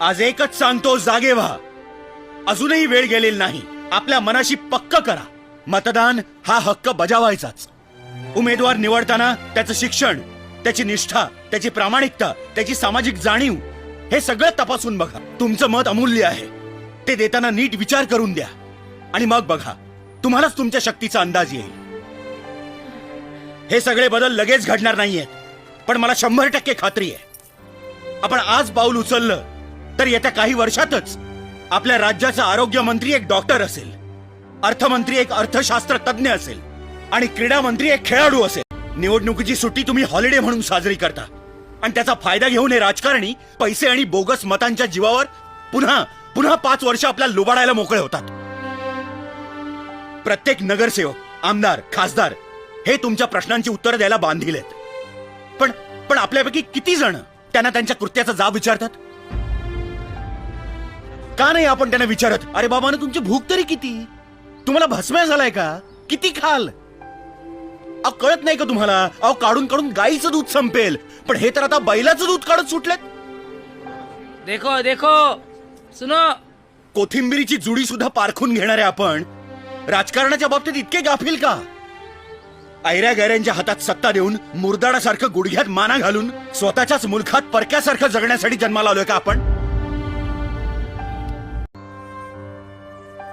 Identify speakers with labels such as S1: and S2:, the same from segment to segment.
S1: आज एकच सांगतो जागे व्हा. अजूनही वेळ गेलेली नाही. आपल्या मनाशी पक्क करा. मतदान हा हक्क बजावायचाच. उमेदवार निवडताना त्याचं शिक्षण त्याची निष्ठा त्याची प्रामाणिकता त्याची सामाजिक जाणीव हे सगळं तपासून बघा. तुमचं मत अमूल्य आहे. ते देताना नीट विचार करून द्या. आणि मग बघा तुम्हालाच तुमच्या शक्तीचा अंदाज येईल. हे सगळे बदल लगेच घडणार नाहीयेत. पण मला शंभर टक्के खात्री आहे. आपण आज पाऊल उचललं तर येत्या काही वर्षातच आपल्या राज्याचा आरोग्य मंत्री एक डॉक्टर असेल अर्थमंत्री एक अर्थशास्त्र तज्ञ असेल आणि क्रीडा मंत्री एक खेळाडू असेल. निवडणुकीची सुट्टी तुम्ही हॉलिडे म्हणून साजरी करता. आणि त्याचा फायदा घेऊन हे राजकारणी पैसे आणि बोगस मतांच्या जीवावर पुन्हा पुन्हा पाच वर्ष आपल्या लुबाडायला मोकळे होतात. प्रत्येक नगरसेवक आमदार खासदार हे तुमच्या प्रश्नांची उत्तरं द्यायला बांधील आहेत. पण पण आपल्यापैकी किती जण त्यांना त्यांच्या कृत्याचा जाब विचारतात? का नाही आपण त्यांना विचारत? अरे बाबा तुमची भूक तरी किती? तुम्हाला भस्मय झालाय का? किती खाल? अहो कळत नाही का तुम्हाला? अहो काढून काढून गाईचं दूध संपेल. पण हे तर आता बैलाचं दूध काढत सुटलेत.
S2: देखो देखो. सुनो.
S1: कोथिंबिरीची जुडी सुद्धा पारखून घेणारे आपण राजकारणाच्या बाबतीत इतके गाफील का? ऐऱ्या गैऱ्यांच्या हातात सत्ता देऊन मुरदाडासारखं गुडघ्यात माना घालून स्वतःच्याच मुलखात परक्यासारखं जगण्यासाठी जन्माला आलोय का आपण?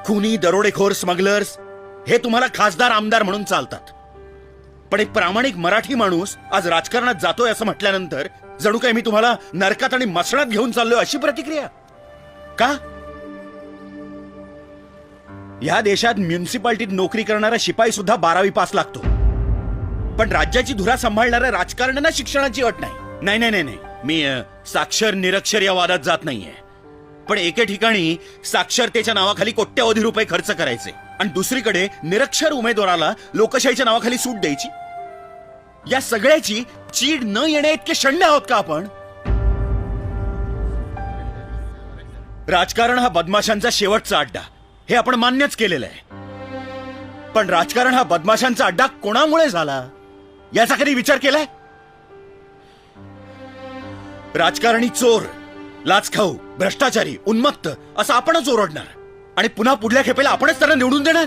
S1: खुनी दरोडेखोर स्मगलर्स हे तुम्हाला खासदार आमदार म्हणून चालतात. पण एक प्रामाणिक मराठी माणूस आज राजकारणात जातोय असं म्हटल्यानंतर जणू काय मी तुम्हाला नरकात आणि मसणात घेऊन चाललोय अशी प्रतिक्रिया. का? या देशात म्युन्सिपाल्टीत नोकरी करणारा शिपाई सुद्धा बारावी पास लागतो. पण राज्याची धुरा सांभाळणाऱ्या राजकारण्यांना शिक्षणाची अट नाही. नाही नाही नाही नाही. मी अ, साक्षर निरक्षर या वादात जात नाहीये. पण एके ठिकाणी साक्षरतेच्या नावाखाली कोट्यवधी रुपये खर्च करायचे. आणि दुसरीकडे निरक्षर उमेदवाराला लोकशाहीच्या नावाखाली सूट द्यायची. या सगळ्याची चीड न येणे इतके शंड आहोत का आपण? राजकारण हा बदमाशांचा शेवटचा अड्डा. हे आपण मान्यच केलेलं आहे. पण राजकारण हा बदमाशांचा अड्डा कोणामुळे झाला? याचा कधी विचार केलाय? राजकारणी चोर. लाचखाऊ भ्रष्टाचारी उन्मत्त असं आपणच ओरडणार. आणि पुन्हा पुढल्या खेपेला आपणच त्यांना निवडून देणार?